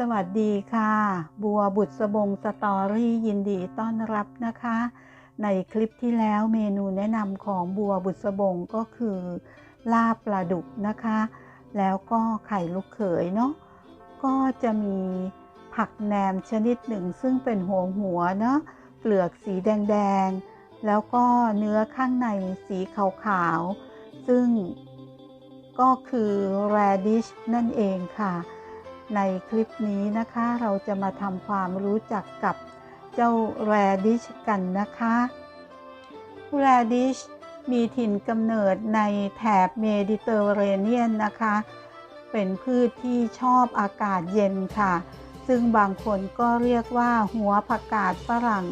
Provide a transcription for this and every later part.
สวัสดีค่ะ บัวบุตรสบงสตอรี่ยินดีต้อนรับนะคะ ในคลิปที่แล้วเมนูแนะนำของบัวบุตรสบงก็คือ ลาบปลาดุกนะคะ แล้วก็ไข่ลูกเขยเนาะก็จะมีผักแหนมชนิดหนึ่งซึ่งเป็นหัวหัวเนาะเปลือกสีแดงๆ แล้วก็เนื้อข้างในสีขาวๆ ซึ่งก็คือ radish นั่นเองค่ะ ในคลิปนี้นะคะเราจะมาทำความรู้จักกับเจ้า radish กันนะคะ radish มีถิ่นกำเนิดในแถบเมดิเตอร์เรเนียนนะคะ เป็นพืชที่ชอบอากาศเย็นค่ะ ซึ่งบางคนก็เรียกว่าหัวผักกาดฝรั่ง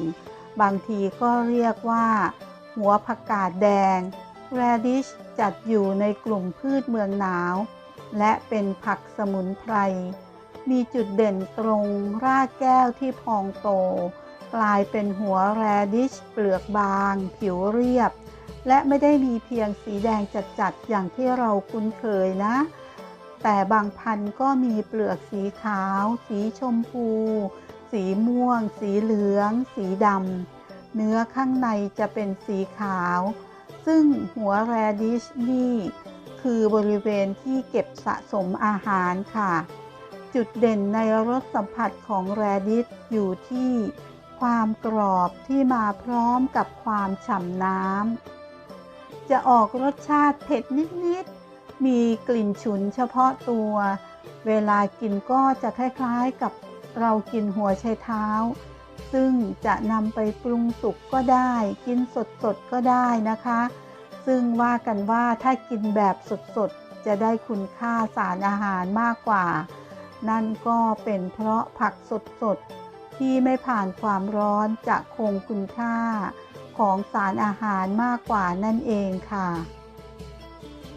บางทีก็เรียกว่าหัวผักกาดแดง radish จัดอยู่ในกลุ่มพืชเมืองหนาว และเป็นผักสมุนไพร มีจุดเด่นตรงรากแก้วที่พองโต กลายเป็นหัวแรดิชเปลือกบาง ผิวเรียบ และไม่ได้มีเพียงสีแดงจัดๆอย่างที่เราคุ้นเคยนะ แต่บางพันธุ์ก็มีเปลือกสีขาว สีชมพู สีม่วง สีเหลือง สีดำ เนื้อข้างในจะเป็นสีขาว ซึ่งหัวแรดิชนี่ คือบริเวณที่เก็บสะสมอาหารค่ะ จุดเด่นในรสสัมผัสของแรดิชอยู่ที่ความกรอบที่มาพร้อมกับความฉ่ำน้ำ จะออกรสชาติเผ็ดนิด ๆ มีกลิ่นฉุนเฉพาะตัว เวลากินก็จะคล้าย ๆ กับเรากินหัวไชเท้า ซึ่งจะนำไปปรุงสุกก็ได้ กินสด ๆ ก็ได้นะคะ ซึ่งว่ากันว่าถ้ากินแบบสดๆ จะได้คุณค่าสารอาหารมากกว่า นั่นก็เป็นเพราะผักสดๆ ที่ไม่ผ่านความร้อนจะคงคุณค่าของสารอาหารมากกว่านั่นเองค่ะ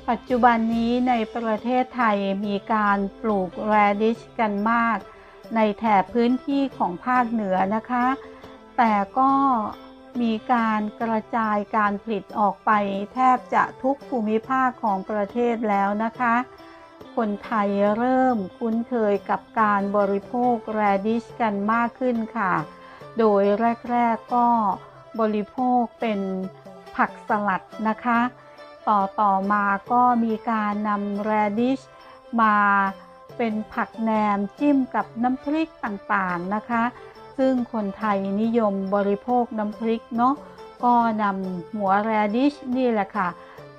ปัจจุบันนี้ในประเทศไทยมีการปลูกแรดิชกันมาก ในแถบพื้นที่ของภาคเหนือนะคะ แต่ก็ มีการกระจายการผลิตออกไป แทบจะทุกภูมิภาคของประเทศแล้วนะคะ คนไทยเริ่มคุ้นเคยกับการบริโภคแรดิชกันมากขึ้นค่ะ โดยแรก ๆก็บริโภคเป็นผักสลัดนะคะ ต่อต่อมาก็มีการนำแรดิชมาเป็นผักแหนมจิ้มกับน้ำพริกต่างๆนะคะ ซึ่งคนไทยนิยมบริโภคน้ำพริกเนาะก็นำหัวแรดิชนี่แหละค่ะ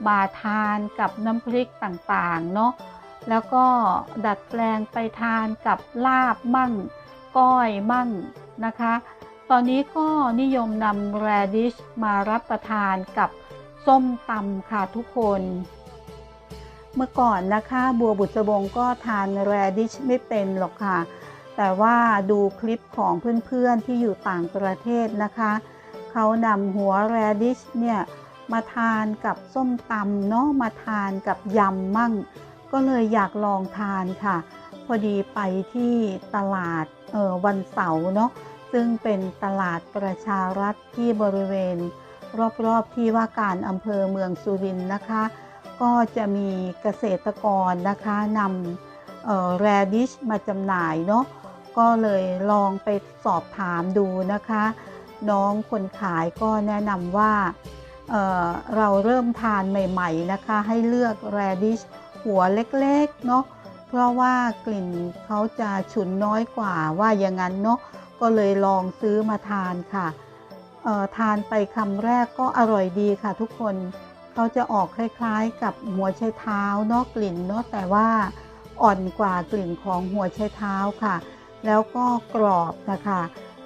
มาทานกับน้ำพริกต่างๆเนาะแล้วก็ดัดแปลงไปทานกับลาบมั่ง ก้อยมั่งนะคะ ตอนนี้ก็นิยมนำแรดิชมารับประทานกับส้มตำค่ะทุกคน เมื่อก่อนนะคะ บัวบุษบงก็ทานแรดิชไม่เป็นหรอกค่ะ แต่ว่าดูคลิปของเพื่อนๆที่อยู่ต่างประเทศนะคะ เขานำหัวแรดิชเนี่ยมาทานกับส้มตำเนาะมาทานกับยำมั่ง ก็เลยอยากลองทานค่ะ พอดีไปที่ตลาดเออวันเสาร์เนาะซึ่งเป็นตลาดประชารัฐที่บริเวณ รอบๆที่ว่าการอำเภอเมืองสุรินทร์นะคะ ก็จะมีเกษตรกรนะคะนำแรดิชมาจำหน่ายเนาะ ก็เลยลองไปสอบถามดูนะคะ น้องคนขายก็แนะนำว่าเเราเริ่มทานใหม่ ๆนะคะ ให้เลือกแรดิชหัวเล็กๆเนาะเพราะว่ากลิ่นเขาจะฉุนน้อยกว่าว่าอย่างนั้นเนาะก็เลยลองซื้อมาทานค่ะทานไปคำแรกก็อร่อยดีค่ะทุกคนเขาจะออกคล้ายๆ กับหัวไชเท้าเนาะกลิ่นเนาะแต่ว่าอ่อนกว่ากลิ่นของหัวไชเท้าค่ะ แล้วก็กรอบนะคะ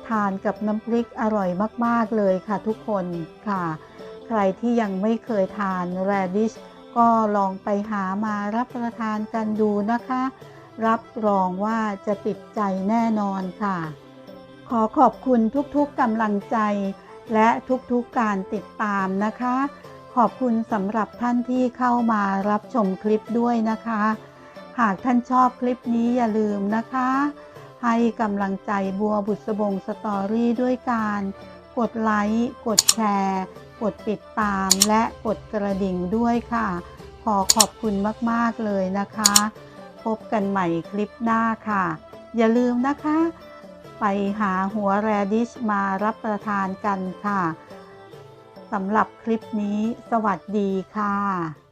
ทานกับน้ำพริกอร่อยมากๆเลยค่ะทุกคนค่ะ ใครที่ยังไม่เคยทานแรดิชก็ลองไปหามารับประทานกันดูนะคะ รับรองว่าจะติดใจแน่นอนค่ะ ขอขอบคุณทุกๆกำลังใจ และทุกๆการติดตามนะคะ ขอบคุณสำหรับท่านที่เข้ามารับชมคลิปด้วยนะคะ หากท่านชอบคลิปนี้อย่าลืมนะคะ ให้กำลังใจบัวบุษบงสตอรี่ด้วยการ กดไลค์ กดแชร์ กดติดตาม และกดกระดิ่งด้วยค่ะ ขอขอบคุณมาก ๆ เลยนะคะ พบกันใหม่คลิปหน้าค่ะ อย่าลืมนะคะ ไปหาหัวแรดิชมารับประทานกันค่ะสำหรับคลิปนี้ สวัสดีค่ะ